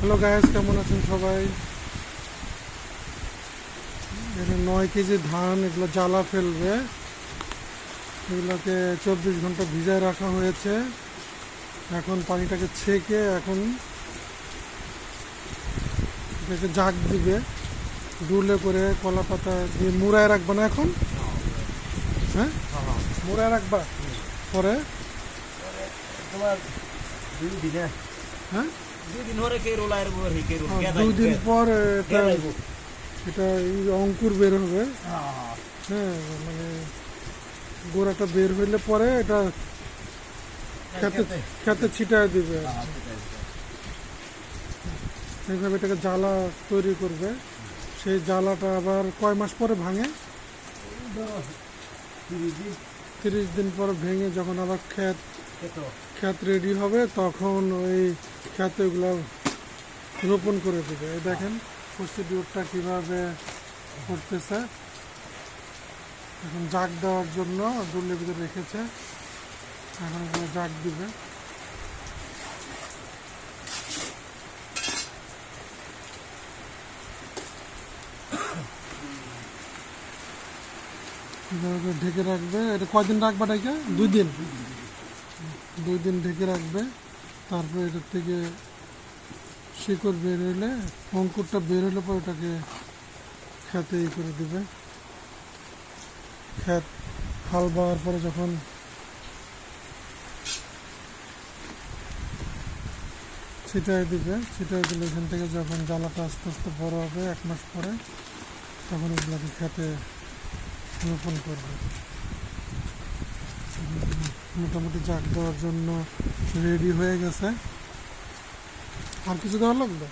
Hello guys কেমন আছেন সবাই? নয় কেজি ধান এগুলো জ্বালা ফেলবে। এগুলোকে চব্বিশ ঘণ্টা ভিজায় রাখা হয়েছে। এখন পানিটাকে ছেঁকে এখন এটাকে জাগ দিবে। ডুলে করে কলা পাতা দিয়ে মুড়ায় রাখবা না এখন? হ্যাঁ? মুড়ায় রাখবা? পরে? তোমার হ্যাঁ? দুই দিন হরে কে রোলার বর হি কে রোল আর কে দুই দিন পর এটা অঙ্কুর বের হবে। হ্যাঁ মানে গোড়াটা বের হইলে পরে এটা খেতে খেতে। ছিটায় দিবে। এইভাবে এটাকে জ্বালা তৈরি করবে। সেই জ্বালাটা আবার কয় মাস পরে ভাঙে? তিরিশ দিন। পর ভেঙে যখন আবার ক্ষেত ক্ষেত। রেডি হবে তখন ওই ক্ষেত ওগুলো রোপণ করে দেবে। এই দেখেন প্রসিডিউরটা কীভাবে করতেছে। এখন জাগ দেওয়ার জন্য দুলের ভিতরে রেখেছে। এখন এগুলো জাগ দিবে। ঢেকে রাখবে। এটা কয়দিন রাখবে এটাকে? দুই দিন। দুই দিন ঢেকে রাখবে। তারপরে এটার থেকে শিকড় বের হইলে অঙ্কুরটা বের হলে পরে ওটাকে খেতে ই করে দিবে। খেত, হাল বাওয়ার পরে যখন ছিটাই দিবে ছিটাই দিলে এখান থেকে যখন জ্বালাটা আস্তে আস্তে বড় হবে এক মাস পরে, তখন এগুলোকে খেতে রোপণ করবে। মোটামুটি জাগ দেওয়ার জন্য রেডি হয়ে গেছে। আর কিছু দেওয়া লাগবে?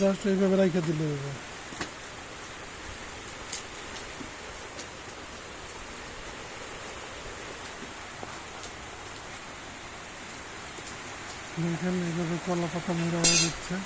জাস্ট এইভাবে রাইখে দিলে হবে দেখেন এইভাবে কলা পাতা মোড়া হয়ে দিচ্ছে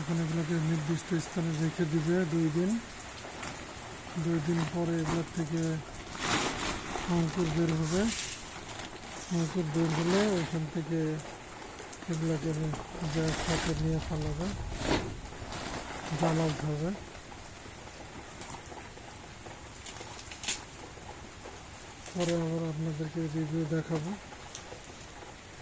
এখন এগুলোকে নির্দিষ্ট স্থানে রেখে দিবে দুই দিন। দুই দিন পরে এগুলোর থেকে অঙ্কুর বের হবে। অঙ্কুর বের হলে ওইখান থেকে এগুলোকে সাথে নিয়ে ফেলাবে। জ্বালা উঠাবে পরে আবার আপনাদেরকে রিভিউ দেখাবো।